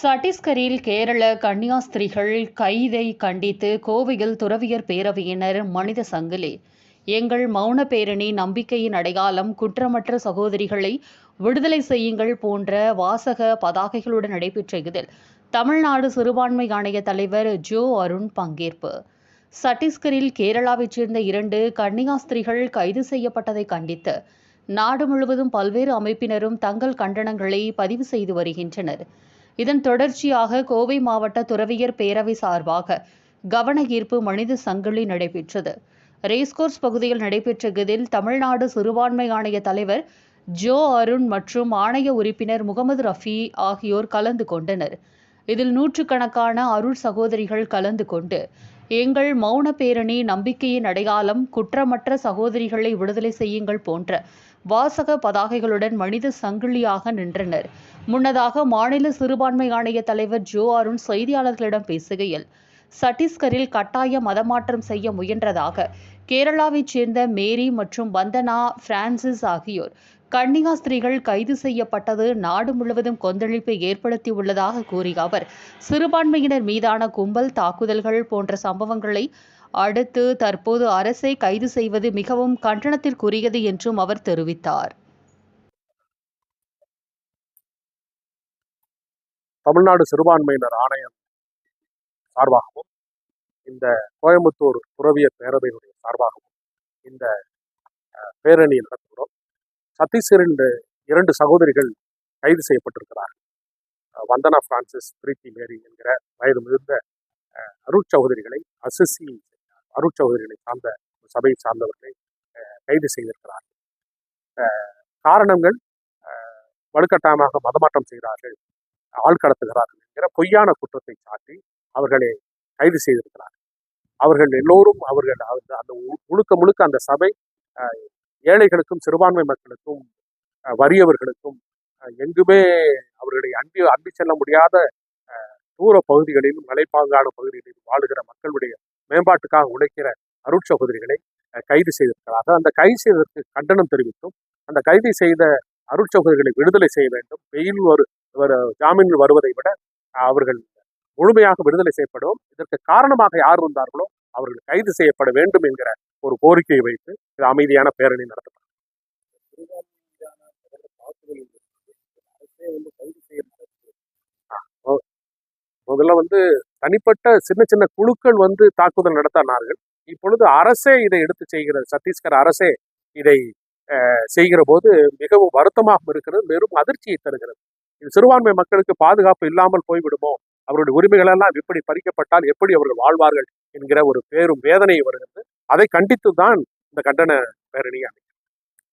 சட்டீஸ்கரில் கேரள கன்னியாஸ்திரிகள் கைதை கண்டித்து கோவையில் துறவியர் பேரவையினர் மனித சங்கிலி. எங்கள் மௌன பேரணி நம்பிக்கையின் அடையாளம் குற்றமற்ற சகோதரிகளை விடுதலை செய்யுங்கள் போன்ற வாசக பதாகைகளுடன் நடைபெற்ற இதில் தமிழ்நாடு சிறுபான்மை ஆணைய தலைவர் ஜோ அருண் பங்கேற்பு. சட்டீஸ்கரில் கேரளாவைச் சேர்ந்த இரண்டு கன்னியாஸ்திரிகள் கைது செய்யப்பட்டதை கண்டித்து நாடு முழுவதும் பல்வேறு அமைப்பினரும் தங்கள் கண்டனங்களை பதிவு செய்து வருகின்றனர். இதன் தொடர்ச்சியாக கோவை மாவட்ட துறவியர் பேரவை சார்பாக கவன ஈர்ப்பு மனித சங்கிலி நடைபெற்றது. ரேஸ்கோர்ஸ் பகுதியில் நடைபெற்ற இதில் தமிழ்நாடு சிறுபான்மை ஆணைய தலைவர் ஜோ அருண் மற்றும் ஆணைய உறுப்பினர் முகமது ரஃபி ஆகியோர் கலந்து கொண்டனர். இதில் நூற்றுக்கணக்கான அருள் சகோதரிகள் கலந்து கொண்டு எங்கள் மௌன பேரணி நம்பிக்கையின் அடையாளம் குற்றமற்ற சகோதரிகளை விடுதலை செய்யுங்கள் போன்ற வாசக பதாகைகளுடன் மனித சங்கிலியாக நின்றனர். முன்னதாக மாநில சிறுபான்மை ஆணைய தலைவர் ஜோ அருண் செய்தியாளர்களிடம் பேசுகையில் சட்டீஸ்கரில் கட்டாய மதமாற்றம் செய்ய முயன்றதாக கேரளாவைச் சேர்ந்த மேரி மற்றும் வந்தனா பிரான்சிஸ் ஆகியோர் கன்னியாஸ்திரிகள் கைது செய்யப்பட்டது நாடு முழுவதும் கொந்தளிப்பை ஏற்படுத்தியுள்ளதாக கூறிய அவர். சிறுபான்மையினர் மீதான கும்பல் தாக்குதல்கள் போன்ற சம்பவங்களை அடுத்து தற்போது அரசை கைது செய்வது மிகவும் கண்டனத்திற்குரியது என்றும் அவர் தெரிவித்தார். தமிழ்நாடு சிறுபான்மையினர் ஆணையம் சார்பாகவும் இந்த கோயம்புத்தூர் துறவியர் பேரவையினுடைய சார்பாகவும் இந்த பேரணி நடத்துகிறோம். சத்தீஸ்கரின் இரண்டு சகோதரிகள் கைது செய்யப்பட்டிருக்கிறார்கள். வந்தனா பிரான்சிஸ் பிரீத்தி மேரி என்கிற வயது முதிர்ந்த அருட் சகோதரிகளை அசிசி அருட் சகோதரிகளை சார்ந்த ஒரு சபையை சார்ந்தவர்களை கைது செய்திருக்கிறார்கள். காரணங்கள் வலுக்கட்டாயமாக மதமாற்றம் செய்கிறார்கள் ஆள் கடத்துகிறார்கள் என்கிற பொய்யான குற்றத்தை சாட்டி அவர்களை கைது செய்திருக்கிறார்கள். அவர்கள் எல்லோரும் அவர்கள் அந்த அந்த முழுக்க முழுக்க அந்த சபை ஏழைகளுக்கும் சிறுபான்மை மக்களுக்கும் வறியவர்களுக்கும் எங்குமே அவர்களை அன்பி அன்பி செல்ல முடியாத தூர பகுதிகளிலும் மலைப்பாங்கான பகுதிகளிலும் வாழுகிற மக்களுடைய மேம்பாட்டுக்காக உழைக்கிற அருட்சகோதரிகளை கைது செய்திருக்கிறார்கள் அந்த கைது செய்ததற்கு கண்டனம் தெரிவித்தும் அந்த கைது செய்த அருட் சகோதரிகளை விடுதலை செய்ய வேண்டும். வெயில் ஒரு ஒரு ஜாமீனில் வருவதை விட அவர்கள் முழுமையாக விடுதலை செய்யப்படும். இதற்கு காரணமாக யார் இருந்தார்களோ அவர்கள் கைது செய்யப்பட வேண்டும் என்கிற ஒரு கோரிக்கையை வைத்து இது அமைதியான பேரணி நடத்தப்பட்டது. முதல்ல வந்து தனிப்பட்ட சின்ன சின்ன குழுக்கள் வந்து தாக்குதல் நடத்தினார்கள். இப்பொழுது அரசே இதை எடுத்து செய்கிறது சத்தீஸ்கர் அரசே இதை செய்கிற போது மிகவும் வருத்தமாக இருக்கிறது வெறும் அதிர்ச்சியை தருகிறது. இது சிறுபான்மை மக்களுக்கு பாதுகாப்பு இல்லாமல் போய்விடுமோ? அவருடைய உரிமைகள் எல்லாம் எப்படி பறிக்கப்பட்டால் எப்படி அவர்கள் வாழ்வார்கள்? என்கிற ஒரு பேரும் வேதனை வருகிறது. அதை கண்டித்து தான் இந்த கண்டன பேரணியை